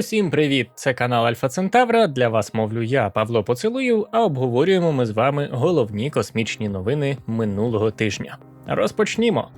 Усім привіт! Це канал Альфа Центавра. Для вас мовлю я, Павло Поцелуєв, а обговорюємо ми з вами головні космічні новини минулого тижня. Розпочнімо.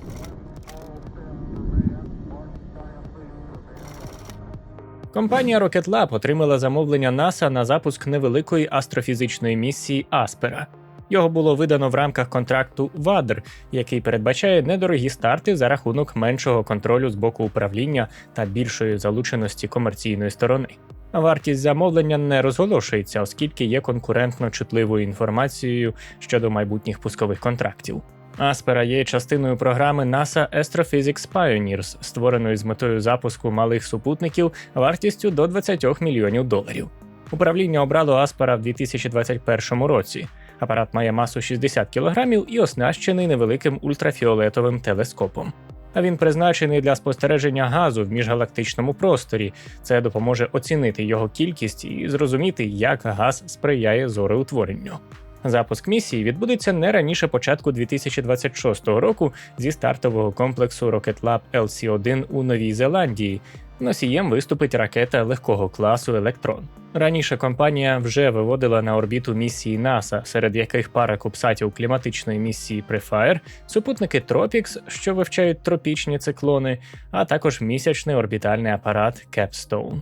Компанія Rocket Lab отримала замовлення НАСА на запуск невеликої астрофізичної місії Аспера. Його було видано в рамках контракту ВАДР, який передбачає недорогі старти за рахунок меншого контролю з боку управління та більшої залученості комерційної сторони. Вартість замовлення не розголошується, оскільки є конкурентно чутливою інформацією щодо майбутніх пускових контрактів. Аспера є частиною програми NASA Astrophysics Pioneers, створеної з метою запуску малих супутників вартістю до 20 мільйонів доларів. Управління обрало Аспера в 2021 році. Апарат має масу 60 кг і оснащений невеликим ультрафіолетовим телескопом. А він призначений для спостереження газу в міжгалактичному просторі. Це допоможе оцінити його кількість і зрозуміти, як газ сприяє зореутворенню. Запуск місії відбудеться не раніше початку 2026 року зі стартового комплексу Rocket Lab LC-1 у Новій Зеландії. Носієм виступить ракета легкого класу Електрон. Раніше компанія вже виводила на орбіту місії НАСА, серед яких пара кубсатів кліматичної місії Prefire, супутники Tropics, що вивчають тропічні циклони, а також місячний орбітальний апарат Capstone.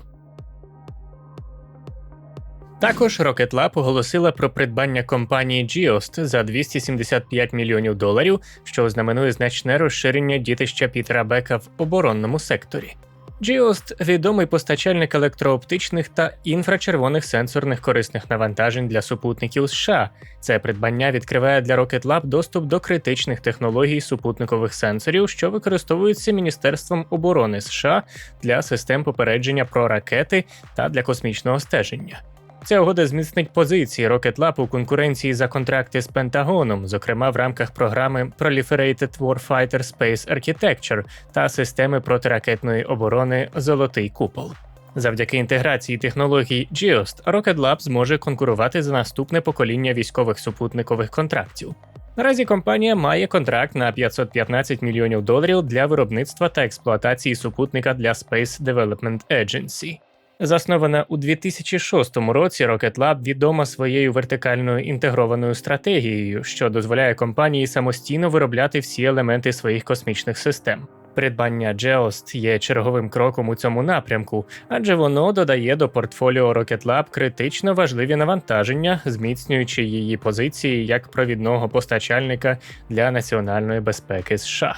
Також Rocket Lab оголосила про придбання компанії Geost за 275 мільйонів доларів, що ознаменує значне розширення дітища Пітера Бека в оборонному секторі. Geost – відомий постачальник електрооптичних та інфрачервоних сенсорних корисних навантажень для супутників США. Це придбання відкриває для Rocket Lab доступ до критичних технологій супутникових сенсорів, що використовуються Міністерством оборони США для систем попередження про ракети та для космічного стеження. Ця угода зміцнить позиції Rocket Lab у конкуренції за контракти з Пентагоном, зокрема в рамках програми Proliferated Warfighter Space Architecture та системи протиракетної оборони Золотий Купол. Завдяки інтеграції технологій GEOST, Rocket Lab зможе конкурувати за наступне покоління військових супутникових контрактів. Наразі компанія має контракт на 515 мільйонів доларів для виробництва та експлуатації супутника для Space Development Agency. Заснована у 2006 році, Rocket Lab відома своєю вертикальною інтегрованою стратегією, що дозволяє компанії самостійно виробляти всі елементи своїх космічних систем. Придбання Geost є черговим кроком у цьому напрямку, адже воно додає до портфоліо Rocket Lab критично важливі навантаження, зміцнюючи її позиції як провідного постачальника для національної безпеки США.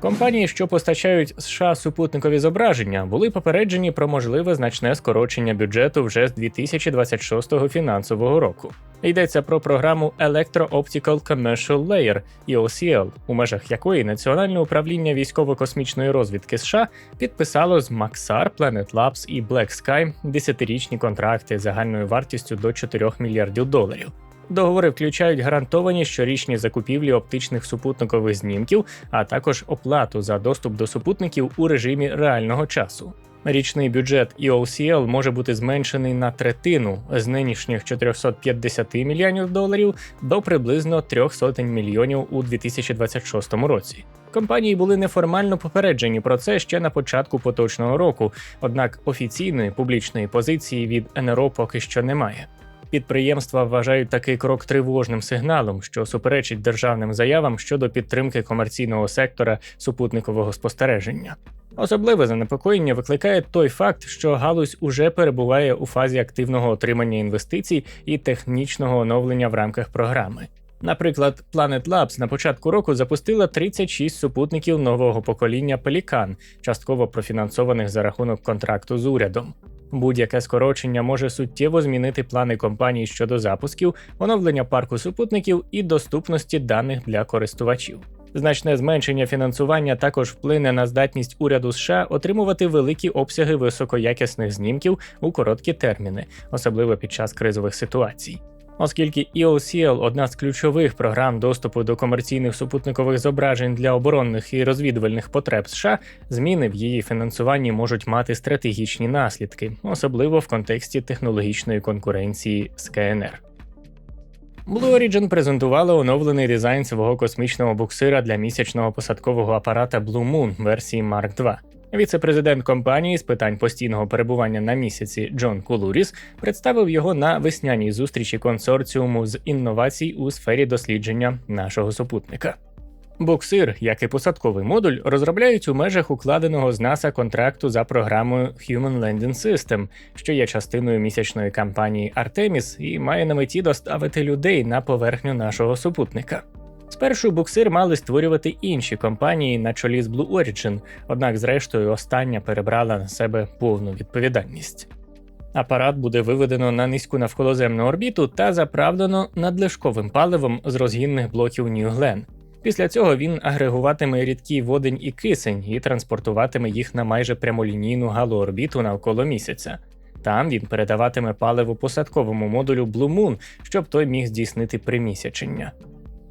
Компанії, що постачають США супутникові зображення, були попереджені про можливе значне скорочення бюджету вже з 2026 фінансового року. Йдеться про програму Electro-Optical Commercial Layer EOCL, у межах якої Національне управління військово-космічної розвідки США підписало з Maxar, Planet Labs і Black Sky десятирічні контракти загальною вартістю до 4 мільярдів доларів. Договори включають гарантовані щорічні закупівлі оптичних супутникових знімків, а також оплату за доступ до супутників у режимі реального часу. Річний бюджет EOCL може бути зменшений на третину з нинішніх 450 мільйонів доларів до приблизно 300 мільйонів у 2026 році. Компанії були неформально попереджені про це ще на початку поточного року, однак офіційної публічної позиції від НРО поки що немає. Підприємства вважають такий крок тривожним сигналом, що суперечить державним заявам щодо підтримки комерційного сектора супутникового спостереження. Особливе занепокоєння викликає той факт, що галузь уже перебуває у фазі активного отримання інвестицій і технічного оновлення в рамках програми. Наприклад, Planet Labs на початку року запустила 36 супутників нового покоління Pelican, частково профінансованих за рахунок контракту з урядом. Будь-яке скорочення може суттєво змінити плани компанії щодо запусків, оновлення парку супутників і доступності даних для користувачів. Значне зменшення фінансування також вплине на здатність уряду США отримувати великі обсяги високоякісних знімків у короткі терміни, особливо під час кризових ситуацій оскільки EOCL – одна з ключових програм доступу до комерційних супутникових зображень для оборонних і розвідувальних потреб США, зміни в її фінансуванні можуть мати стратегічні наслідки, особливо в контексті технологічної конкуренції з КНР. Blue Origin презентувала оновлений дизайн свого космічного буксира для місячного посадкового апарата Blue Moon версії Mark II. Віце-президент компанії з питань постійного перебування на місяці Джон Кулуріс представив його на весняній зустрічі консорціуму з інновацій у сфері дослідження нашого супутника. Буксир, як і посадковий модуль, розробляють у межах укладеного з НАСА контракту за програмою Human Landing System, що є частиною місячної кампанії Artemis і має на меті доставити людей на поверхню нашого супутника. Спершу буксир мали створювати інші компанії на чолі з Blue Origin, однак, зрештою, остання перебрала на себе повну відповідальність. Апарат буде виведено на низьку навколоземну орбіту та заправлено надлишковим паливом з розгінних блоків New Glenn. Після цього він агрегуватиме рідкий водень і кисень і транспортуватиме їх на майже прямолінійну галоорбіту навколо місяця. Там він передаватиме паливо посадковому модулю Blue Moon, щоб той міг здійснити примісячення.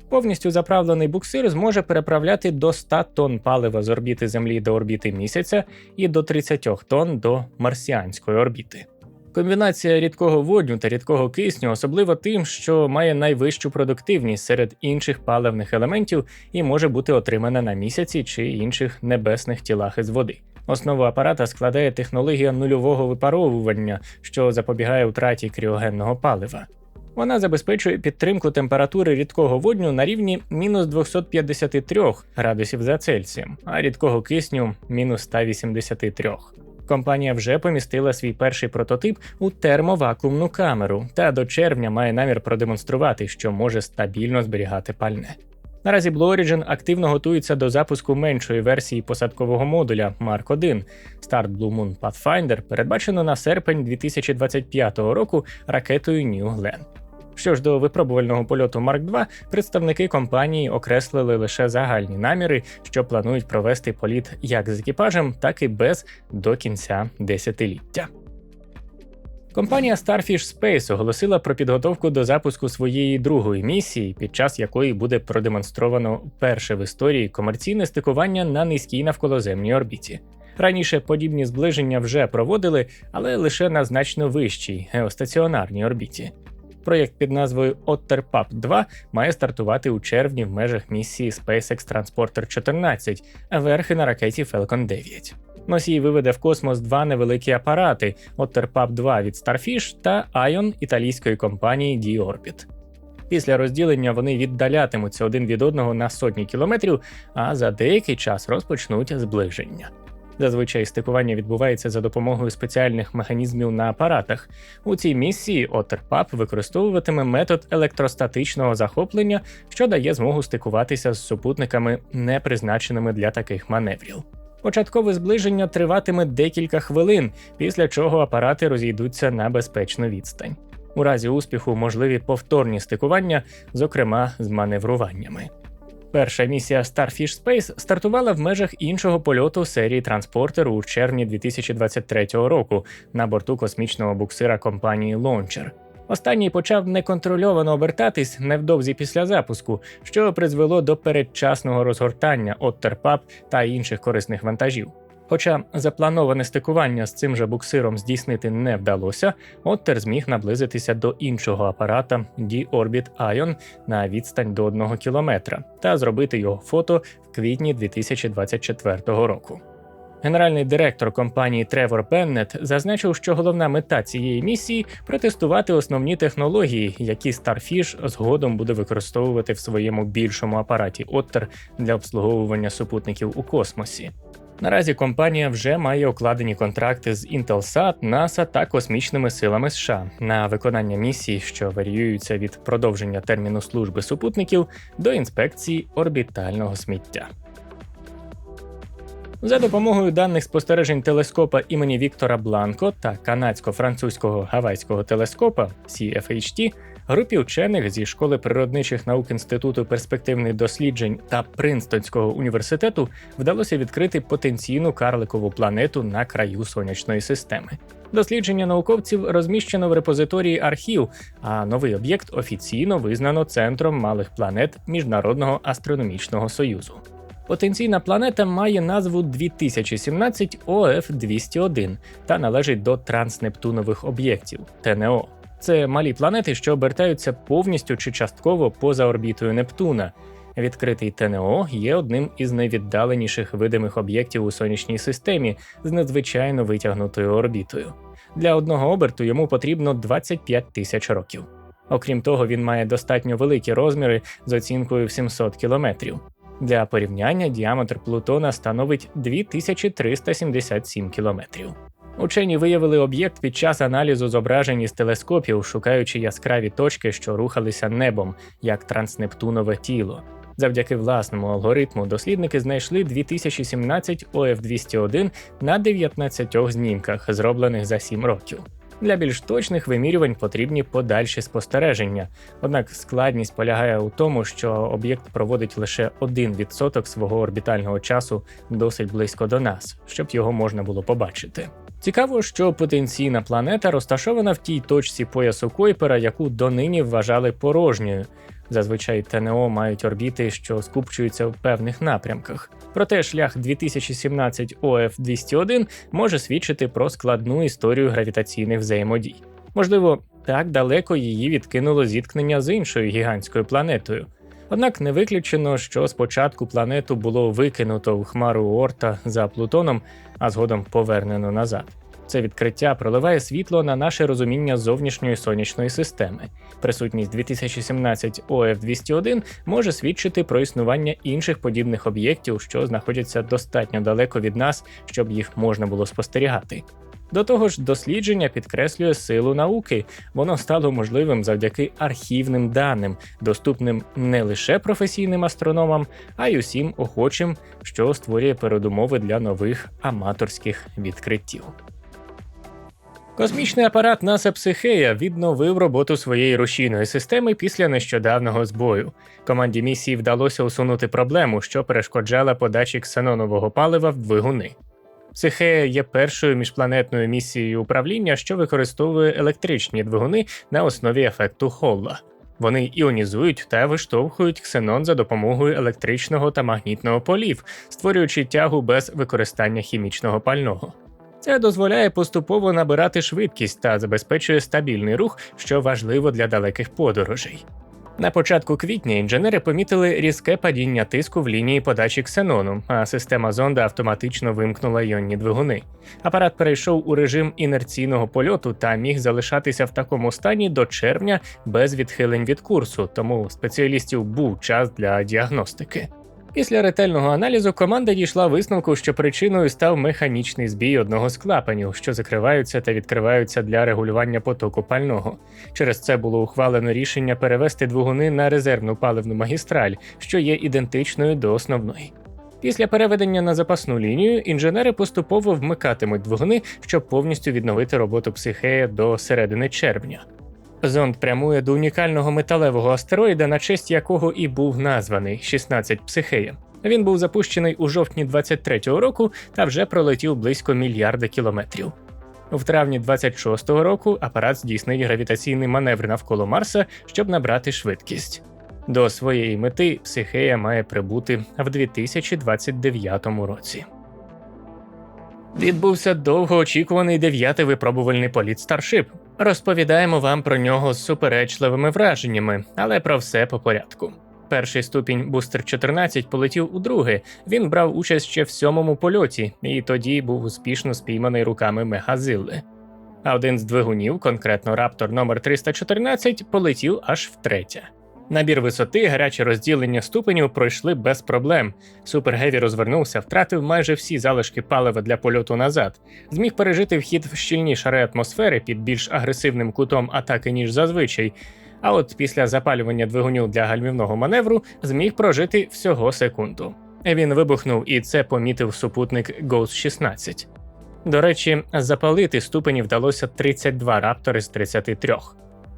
Повністю заправлений буксир зможе переправляти до 100 тонн палива з орбіти Землі до орбіти місяця і до 30 тонн до марсіанської орбіти. Комбінація рідкого водню та рідкого кисню особливо тим, що має найвищу продуктивність серед інших паливних елементів і може бути отримана на місяці чи інших небесних тілах із води. Основу апарата складає технологія нульового випаровування, що запобігає втраті кріогенного палива. Вона забезпечує підтримку температури рідкого водню на рівні мінус 253 градусів за Цельсієм, а рідкого кисню мінус 183. Компанія вже помістила свій перший прототип у термовакуумну камеру та до червня має намір продемонструвати, що може стабільно зберігати пальне. Наразі Blue Origin активно готується до запуску меншої версії посадкового модуля Mark 1. Старт Blue Moon Pathfinder передбачено на серпень 2025 року ракетою New Glenn. Що ж до випробувального польоту Марк 2 представники компанії окреслили лише загальні наміри, що планують провести політ як з екіпажем, так і без до кінця десятиліття. Компанія Starfish Space оголосила про підготовку до запуску своєї другої місії, під час якої буде продемонстровано перше в історії комерційне стикування на низькій навколоземній орбіті. Раніше подібні зближення вже проводили, але лише на значно вищій геостаціонарній орбіті. Проєкт під назвою OtterPap 2 має стартувати у червні в межах місії SpaceX Transporter 14, верхи на ракеті Falcon 9. Носій виведе в космос два невеликі апарати OtterPap 2 від Starfish та Ion італійської компанії D-Orbit. Після розділення вони віддалятимуться один від одного на сотні кілометрів, а за деякий час розпочнуть зближення. Зазвичай стикування відбувається за допомогою спеціальних механізмів на апаратах. У цій місії OtterPap використовуватиме метод електростатичного захоплення, що дає змогу стикуватися з супутниками, не призначеними для таких маневрів. Початкове зближення триватиме декілька хвилин, після чого апарати розійдуться на безпечну відстань. У разі успіху можливі повторні стикування, зокрема з маневруваннями. Перша місія Starfish Space стартувала в межах іншого польоту серії транспортер у червні 2023 року на борту космічного буксира компанії Launcher. Останній почав неконтрольовано обертатись невдовзі після запуску, що призвело до передчасного розгортання Otterpap та інших корисних вантажів. Хоча заплановане стикування з цим же буксиром здійснити не вдалося, Оттер зміг наблизитися до іншого апарата D-Orbit Ion на відстань до 1 кілометра та зробити його фото в квітні 2024 року. Генеральний директор компанії Тревор Беннет зазначив, що головна мета цієї місії протестувати основні технології, які Starfish згодом буде використовувати в своєму більшому апараті Otter для обслуговування супутників у космосі. Наразі компанія вже має укладені контракти з Intelsat, NASA та космічними силами США на виконання місій, що варіюються від продовження терміну служби супутників до інспекції орбітального сміття. За допомогою даних спостережень телескопа імені Віктора Бланко та канадсько-французького гавайського телескопа CFHT Групі вчених зі школи природничих наук інституту перспективних досліджень та Принстонського університету вдалося відкрити потенційну карликову планету на краю сонячної системи. Дослідження науковців розміщено в репозиторії архів, а новий об'єкт офіційно визнано центром малих планет Міжнародного астрономічного союзу. Потенційна планета має назву 2017 ОФ 201 та належить до транснептунових об'єктів ТНО. Це малі планети, що обертаються повністю чи частково поза орбітою Нептуна. Відкритий ТНО є одним із найвіддаленіших видимих об'єктів у сонячній системі з надзвичайно витягнутою орбітою. Для одного оберту йому потрібно 25 тисяч років. Окрім того, він має достатньо великі розміри з оцінкою в 700 кілометрів. Для порівняння діаметр Плутона становить 2377 кілометрів. Учені виявили об'єкт під час аналізу зображень із телескопів, шукаючи яскраві точки, що рухалися небом, як транснептунове тіло. Завдяки власному алгоритму дослідники знайшли 2017 ОФ-201 на 19 знімках, зроблених за 7 років. Для більш точних вимірювань потрібні подальші спостереження, однак складність полягає у тому, що об'єкт проводить лише 1% свого орбітального часу досить близько до нас, щоб його можна було побачити. Цікаво, що потенційна планета розташована в тій точці поясу Койпера, яку донині вважали порожньою. Зазвичай ТНО мають орбіти, що скупчуються в певних напрямках. Проте шлях 2017 ОФ 201 може свідчити про складну історію гравітаційних взаємодій. Можливо, так далеко її відкинуло зіткнення з іншою гігантською планетою. Однак не виключено, що спочатку планету було викинуто в хмару Орта за Плутоном, а згодом повернено назад. Це відкриття проливає світло на наше розуміння зовнішньої сонячної системи. Присутність 2017 ОФ-201 може свідчити про існування інших подібних об'єктів, що знаходяться достатньо далеко від нас, щоб їх можна було спостерігати. До того ж, дослідження підкреслює силу науки, воно стало можливим завдяки архівним даним, доступним не лише професійним астрономам, а й усім охочим, що створює передумови для нових аматорських відкриттів. Космічний апарат НАСА Психея відновив роботу своєї рушійної системи після нещодавнього збою. Команді місії вдалося усунути проблему, що перешкоджала подачі ксенонового палива в двигуни. Психея є першою міжпланетною місією управління, що використовує електричні двигуни на основі ефекту Холла. Вони іонізують та виштовхують ксенон за допомогою електричного та магнітного полів, створюючи тягу без використання хімічного пального. Це дозволяє поступово набирати швидкість та забезпечує стабільний рух, що важливо для далеких подорожей. На початку квітня інженери помітили різке падіння тиску в лінії подачі ксенону, а система зонда автоматично вимкнула іонні двигуни. Апарат перейшов у режим інерційного польоту та міг залишатися в такому стані до червня без відхилень від курсу, тому спеціалістів був час для діагностики. Після ретельного аналізу команда дійшла висновку, що причиною став механічний збій одного з клапанів, що закриваються та відкриваються для регулювання потоку пального. Через це було ухвалено рішення перевести двигуни на резервну паливну магістраль, що є ідентичною до основної. Після переведення на запасну лінію інженери поступово вмикатимуть двигуни, щоб повністю відновити роботу психея до середини червня. Зонд прямує до унікального металевого астероїда, на честь якого і був названий 16 Психея. Він був запущений у жовтні 23-го року та вже пролетів близько мільярда кілометрів. В травні 26-го року апарат здійснить гравітаційний маневр навколо Марса, щоб набрати швидкість. До своєї мети Психея має прибути в 2029 році. Відбувся довгоочікуваний дев'ятий випробувальний політ Старшип. Розповідаємо вам про нього з суперечливими враженнями, але про все по порядку. Перший ступінь Бустер 14 полетів у друге. Він брав участь ще в сьомому польоті, і тоді був успішно спійманий руками Мегазилли. А один з двигунів, конкретно Раптор номер 314 полетів аж втретє. Набір висоти, гаряче розділення ступенів пройшли без проблем. Супергеві розвернувся, втратив майже всі залишки палива для польоту назад, зміг пережити вхід в щільні шари атмосфери під більш агресивним кутом атаки, ніж зазвичай. А от після запалювання двигунів для гальмівного маневру зміг прожити всього секунду. Він вибухнув, і це помітив супутник Ghost 16. До речі, запалити ступені вдалося 32 раптори з 33.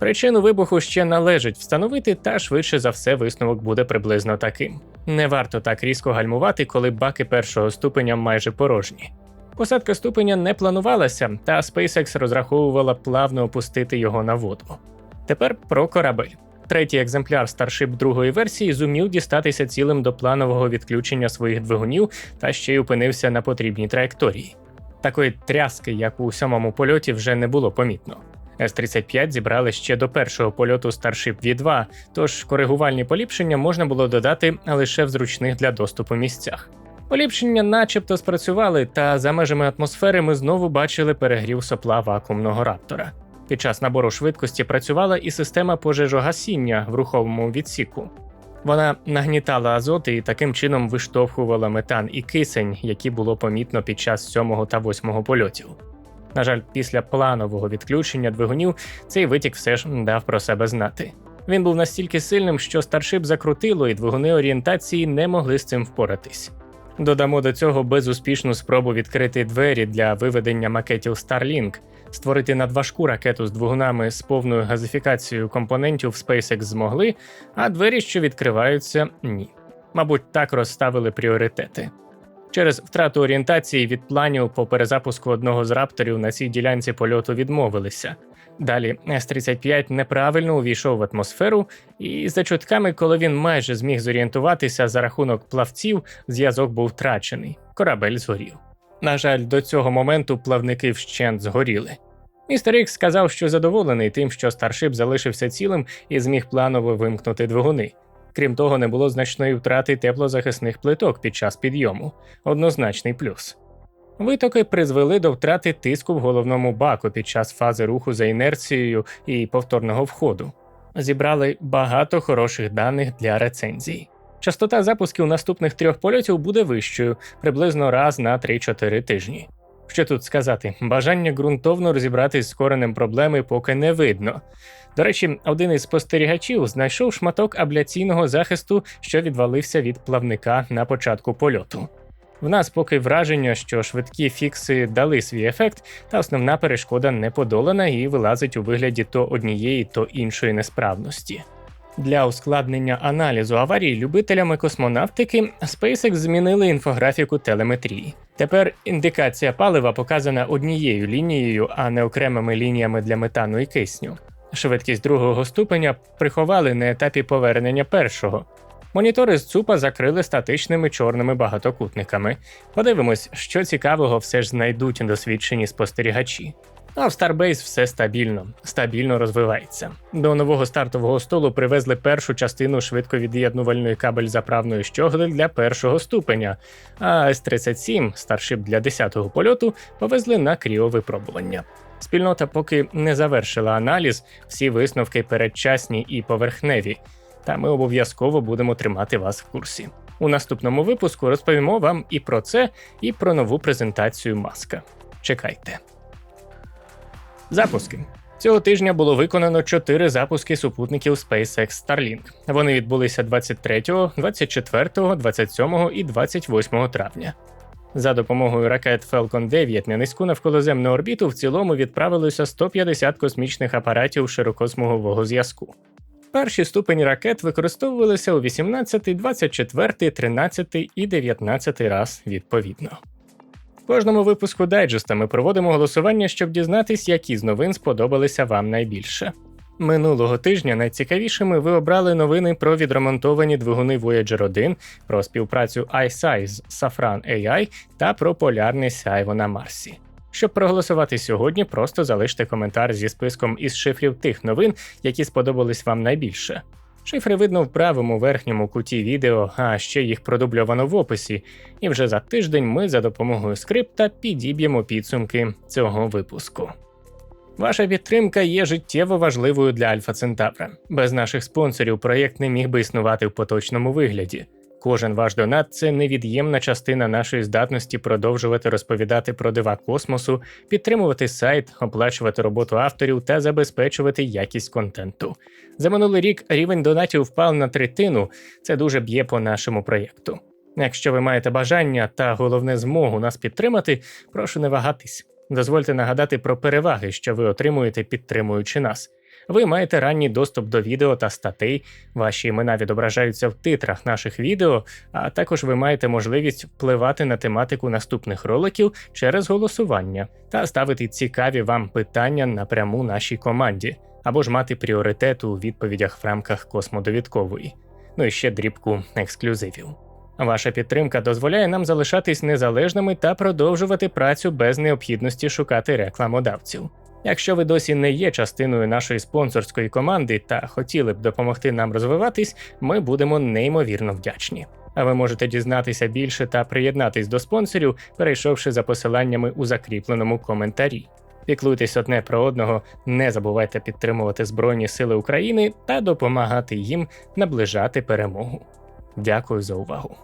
Причину вибуху ще належить встановити, та швидше за все висновок буде приблизно таким. Не варто так різко гальмувати, коли баки першого ступеня майже порожні. Посадка ступеня не планувалася, та SpaceX розраховувала плавно опустити його на воду. Тепер про корабель. Третій екземпляр Starship другої версії зумів дістатися цілим до планового відключення своїх двигунів та ще й опинився на потрібній траєкторії. Такої тряски, як у сьомому польоті, вже не було помітно. С-35 зібрали ще до першого польоту Starship V2, тож коригувальні поліпшення можна було додати лише в зручних для доступу місцях. Поліпшення начебто спрацювали, та за межами атмосфери ми знову бачили перегрів сопла вакуумного раптора. Під час набору швидкості працювала і система пожежогасіння в руховому відсіку. Вона нагнітала азот і таким чином виштовхувала метан і кисень, які було помітно під час сьомого та восьмого польотів. На жаль, після планового відключення двигунів цей витік все ж дав про себе знати. Він був настільки сильним, що старшип закрутило, і двигуни орієнтації не могли з цим впоратись. Додамо до цього безуспішну спробу відкрити двері для виведення макетів Starlink, створити надважку ракету з двигунами з повною газифікацією компонентів SpaceX змогли, а двері, що відкриваються, ні. Мабуть, так розставили пріоритети. Через втрату орієнтації від планів по перезапуску одного з рапторів на цій ділянці польоту відмовилися. Далі С-35 неправильно увійшов в атмосферу, і за чутками, коли він майже зміг зорієнтуватися за рахунок плавців, зв'язок був втрачений. Корабель згорів. На жаль, до цього моменту плавники вщент згоріли. Містер Ікс сказав, що задоволений тим, що старшип залишився цілим і зміг планово вимкнути двигуни. Крім того, не було значної втрати теплозахисних плиток під час підйому однозначний плюс. Витоки призвели до втрати тиску в головному баку під час фази руху за інерцією і повторного входу. Зібрали багато хороших даних для рецензій. Частота запусків наступних трьох польотів буде вищою приблизно раз на 3-4 тижні. Що тут сказати, бажання ґрунтовно розібратись з коренем проблеми поки не видно. До речі, один із спостерігачів знайшов шматок абляційного захисту, що відвалився від плавника на початку польоту. В нас поки враження, що швидкі фікси дали свій ефект, та основна перешкода не подолана і вилазить у вигляді то однієї, то іншої несправності. Для ускладнення аналізу аварій любителями космонавтики SpaceX змінили інфографіку телеметрії. Тепер індикація палива показана однією лінією, а не окремими лініями для метану і кисню. Швидкість другого ступеня приховали на етапі повернення першого. Монітори з ЦУПа закрили статичними чорними багатокутниками. Подивимось, що цікавого все ж знайдуть досвідчені спостерігачі. А в Starbase все стабільно, стабільно розвивається. До нового стартового столу привезли першу частину швидковід'єднувальної кабель заправної щогли для першого ступеня, а С-37, старшип для 10-го польоту, повезли на кріовипробування. Спільнота поки не завершила аналіз, всі висновки передчасні і поверхневі, та ми обов'язково будемо тримати вас в курсі. У наступному випуску розповімо вам і про це, і про нову презентацію маска. Чекайте. Запуски. Цього тижня було виконано 4 запуски супутників SpaceX Starlink. Вони відбулися 23, 24, 27 і 28 травня. За допомогою ракет Falcon 9 на низьку навколоземну орбіту в цілому відправилося 150 космічних апаратів широкосмугового зв'язку. Перші ступені ракет використовувалися у 18, 24, 13 і 19 раз відповідно. Кожному випуску дайджеста ми проводимо голосування, щоб дізнатись, які з новин сподобалися вам найбільше. Минулого тижня найцікавішими ви обрали новини про відремонтовані двигуни Voyager 1, про співпрацю iSize з Safran AI та про полярне сяйво на Марсі. Щоб проголосувати сьогодні, просто залиште коментар зі списком із шифрів тих новин, які сподобались вам найбільше. Шифри видно в правому верхньому куті відео, а ще їх продубльовано в описі, і вже за тиждень ми за допомогою скрипта підіб'ємо підсумки цього випуску. Ваша підтримка є життєво важливою для Альфа Центавра. Без наших спонсорів проєкт не міг би існувати в поточному вигляді. Кожен ваш донат це невід'ємна частина нашої здатності продовжувати розповідати про дива космосу, підтримувати сайт, оплачувати роботу авторів та забезпечувати якість контенту. За минулий рік рівень донатів впав на третину. Це дуже б'є по нашому проєкту. Якщо ви маєте бажання та головне змогу нас підтримати, прошу не вагатись. Дозвольте нагадати про переваги, що ви отримуєте, підтримуючи нас. Ви маєте ранній доступ до відео та статей, ваші імена відображаються в титрах наших відео, а також ви маєте можливість впливати на тематику наступних роликів через голосування та ставити цікаві вам питання напряму нашій команді, або ж мати пріоритет у відповідях в рамках космодовідкової, ну і ще дрібку ексклюзивів. Ваша підтримка дозволяє нам залишатись незалежними та продовжувати працю без необхідності шукати рекламодавців. Якщо ви досі не є частиною нашої спонсорської команди та хотіли б допомогти нам розвиватись, ми будемо неймовірно вдячні. А ви можете дізнатися більше та приєднатись до спонсорів, перейшовши за посиланнями у закріпленому коментарі. Піклуйтесь одне про одного, не забувайте підтримувати Збройні Сили України та допомагати їм наближати перемогу. Дякую за увагу.